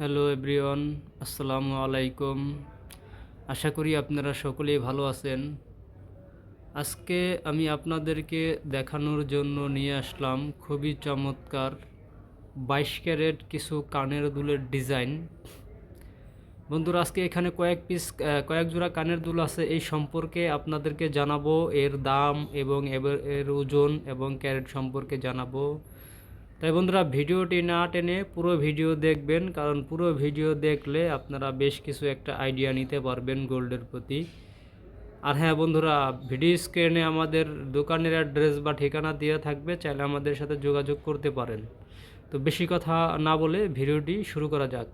Hello everyone, আসসালামু আলাইকুম। আশা করি আপনারা সকলেই ভালো আছেন। আজকে আমি আপনাদেরকে দেখানোর জন্য নিয়ে আসলাম খুবই চমৎকার বাইশ ক্যারেট কিছু কানের দুলের ডিজাইন। বন্ধুরা, আজকে এখানে কয়েক পিস কয়েক জোড়া কানের দুল আছে। এই সম্পর্কে আপনাদেরকে জানাব, এর দাম এবং এর ওজন এবং ক্যারেট সম্পর্কে জানাব। তাই বন্ধুরা ভিডিওটি না টেনে পুরো ভিডিও দেখবেন, কারণ পুরো ভিডিও দেখলে আপনারা বেশ কিছু একটা আইডিয়া নিতে পারবেন গোল্ডের প্রতি। আর হ্যাঁ বন্ধুরা, ভিডিও স্ক্রিনে আমাদের দোকানের অ্যাড্রেস বা ঠিকানা দেওয়া থাকবে, চাইলে আমাদের সাথে যোগাযোগ করতে পারেন। তো বেশি কথা না বলে ভিডিওটি শুরু করা যাক।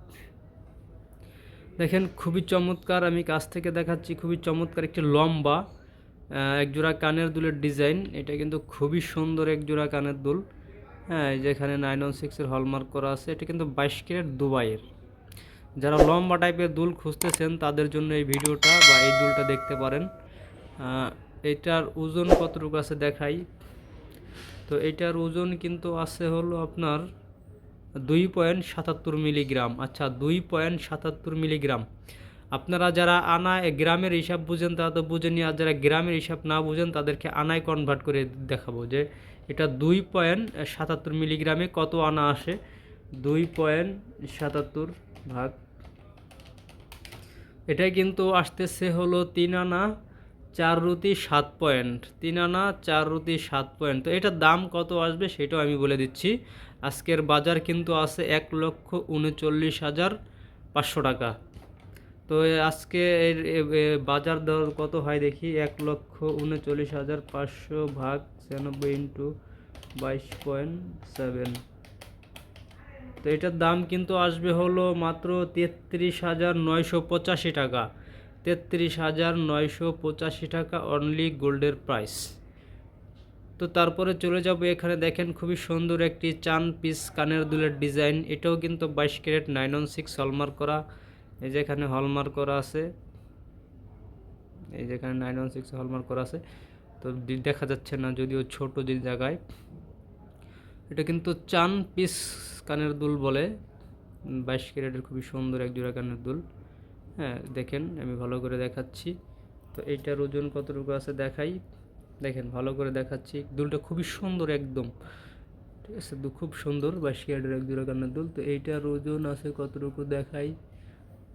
দেখেন, খুবই চমৎকার আমি কাছ থেকে দেখাচ্ছি, খুবই চমৎকার একটি লম্বা একজোড়া কানের দুলের ডিজাইন এটা কিন্তু খুবই সুন্দর একজোড়া কানের দুল। হ্যাঁ এই যেখানে নাইন ওয়ান সিক্সের হলমার্ক করা আছে, এটা কিন্তু বাইশ ক্যারেট দুবাইয়ের। যারা লম্বা টাইপের দুল খুঁজতেছেন, তাদের জন্য এই ভিডিওটা বা এই দুলটা দেখতে পারেন। এটার ওজন কতটুকু আছে দেখাই। তো এটার ওজন কিন্তু আছে হলো আপনার দুই পয়েন্ট সাতাত্তর মিলিগ্রাম। আচ্ছা দুই পয়েন্ট সাতাত্তর মিলিগ্রাম। আপনারা যারা আনা গ্রামের হিসাব বুঝেন, তারা তো বুঝেনি আর যারা গ্রামের হিসাব না বুঝেন, তাদেরকে আনায় কনভার্ট করে দেখাবো যে এটা দুই পয়েন্ট সাতাত্তর মিলিগ্রামে কত আনা আসে? দুই পয়েন্ট সাতাত্তর ভাগ। এটা কিন্তু আসতেছে হলো তিন আনা, চার রুটি সাত পয়েন্ট তিন আনা, চার রুটি সাত পয়েন্ট তো এটার দাম কত আসবে সেটাও আমি বলে দিচ্ছি। আজকের বাজার কিন্তু আছে এক লক্ষ উনচল্লিশ হাজার পাঁচশো টাকা। তো আজকে এর বাজার দর কত হয় দেখি? এক লক্ষ উনচল্লিশ হাজার পাঁচশো ভাগ ছিয়ানব্বই ইন্টু বাইশ পয়েন্ট সেভেন। তো এটার দাম কিন্তু আসবে হলো মাত্র তেত্রিশ হাজার নয়শো পঁচাশি টাকা। তেত্রিশ হাজার নয়শো পঁচাশি টাকা অনলি গোল্ডের প্রাইস তো তারপরে চলে যাব এখানে দেখেন খুবই সুন্দর একটি চান পিস কানের দুলের ডিজাইন এটাও কিন্তু বাইশ carat nine one six hallmark করা। এই যে এখানে হলমার্ক করা আছে, এই যেখানে নাইন ওয়ান সিক্স হলমার্ক করা আছে, তো দেখা যাচ্ছে না যদিও ছোট যে জায়গায়। এটা কিন্তু চান পিস কানের দুল বলে, বাইশ ক্যারেটের খুবই সুন্দর এক জোড়া কানের দুল। হ্যাঁ দেখেন, আমি ভালো করে দেখাচ্ছি। তো এইটার ওজন কতটুকু আছে দেখাই। দেখেন, ভালো করে দেখাচ্ছি। দুলটা খুবই সুন্দর একদম। ঠিক আছে খুব সুন্দর, বাইশ ক্যারেটের এক জোড়া কানের দুল। তো এইটার ওজন আছে কতটুকু দেখাই?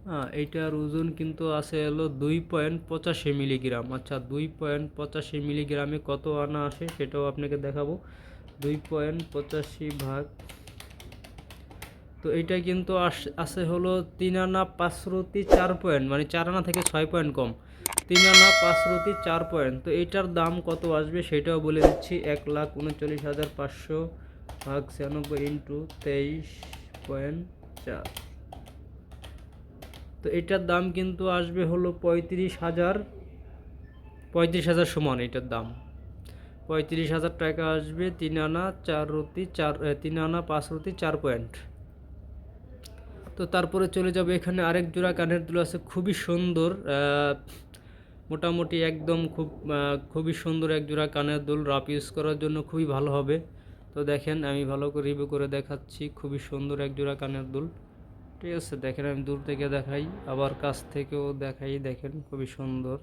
হ্যাঁ এইটার ওজন কিন্তু আছে হলো দুই পয়েন্ট পঁচাশি মিলিগ্রাম। আচ্ছা দুই পয়েন্ট পঁচাশি মিলিগ্রামে কত আনা আসে সেটাও আপনাকে দেখাবো। দুই পয়েন্ট পঁচাশি ভাগ। তো এইটা কিন্তু আস- হলো তিন আনা পাঁচরতি চার পয়েন্ট মানে চার আনা থেকে ছয় পয়েন্ট কম। তিন আনা পাঁচরতি চার পয়েন্ট। তো এইটার দাম কত আসবে সেটাও বলে দিচ্ছি, এক লাখ উনচল্লিশ হাজার পাঁচশো ভাগ ছিয়ানব্বই ইন্টু তেইশ পয়েন্ট চার। তো এটার দাম কিন্তু আসবে হলো পঁয়ত্রিশ হাজার পঁয়ত্রিশ হাজার সমান এটার দাম। পঁয়ত্রিশ হাজার টাকা আসবে তিন আনা, চার রুটি, চার তিন আনা, পাঁচ রুটি, চার পয়েন্ট। তো তারপরে চলে যাবে এখানে আরেক জোড়া, কানের দুল আছে, খুবই সুন্দর মোটামুটি একদম খুব খুবই সুন্দর এক জোড়া কানের দুল রাপ ইউজ করার জন্য খুবই ভালো হবে। তো দেখেন, আমি ভালো করে রিভিউ করে দেখাচ্ছি, খুবই সুন্দর এক জোড়া কানের দুল। ঠিক আছে, দেখেন আমি দূর থেকে দেখাই, আবার কাছ থেকেও দেখাই, দেখেন খুবই সুন্দর।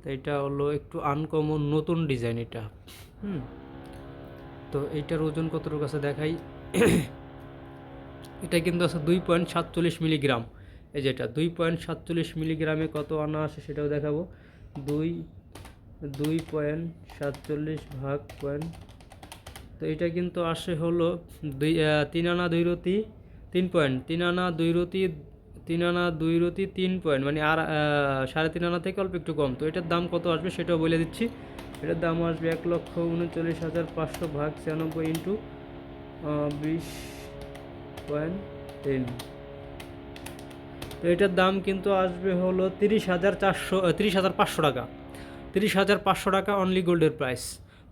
তো এটা হলো একটু আনকমন নতুন ডিজাইন এটা। হুম। তো এইটার ওজন কতটুকু আছে দেখাই। এটা কিন্তু আছে দুই পয়েন্ট সাতচল্লিশ মিলিগ্রাম। এই যেটা দুই পয়েন্ট সাতচল্লিশ মিলিগ্রামে কত আনা আছে সেটাও দেখাবো। দুই দুই পয়েন্ট সাতচল্লিশ ভাগ পয়েন্ট। তো এটা কিন্তু আসে হলো দুই তিন আনা দুই রতি। তিন পয়েন্ট, তিন আনা, দুই রতি, তিন আনা, দুই রতি, তিন পয়েন্ট মানে আর সাড়ে তিন আনা থেকে অল্প একটু কম। তো এটার দাম কত আসবে সেটাও বলে দিচ্ছি। এটার দাম আসবে এক লক্ষ উনচল্লিশ হাজার পাঁচশো ভাগ ছিয়ানব্বই ইন্টু বিশ পয়েন্ট টেন তো এটার দাম কিন্তু আসবে হলো তিরিশ হাজার চারশো তিরিশ হাজার পাঁচশো টাকা। তিরিশ হাজার পাঁচশো টাকা অনলি গোল্ডের প্রাইস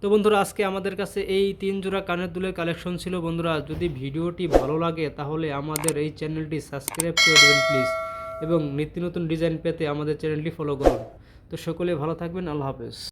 তো বন্ধুরা, আজকে আমাদের কাছে এই তিন জোড়া কানের দুলের কালেকশন ছিল। বন্ধুরা, যদি ভিডিওটি ভালো লাগে, তাহলে আমাদের এই চ্যানেলটি সাবস্ক্রাইব করে দেবেন প্লিজ এবং নিত্য নতুন ডিজাইন পেতে আমাদের চ্যানেলটি ফলো করুন। তো সকলে ভালো থাকবেন, আল্লাহ হাফেজ।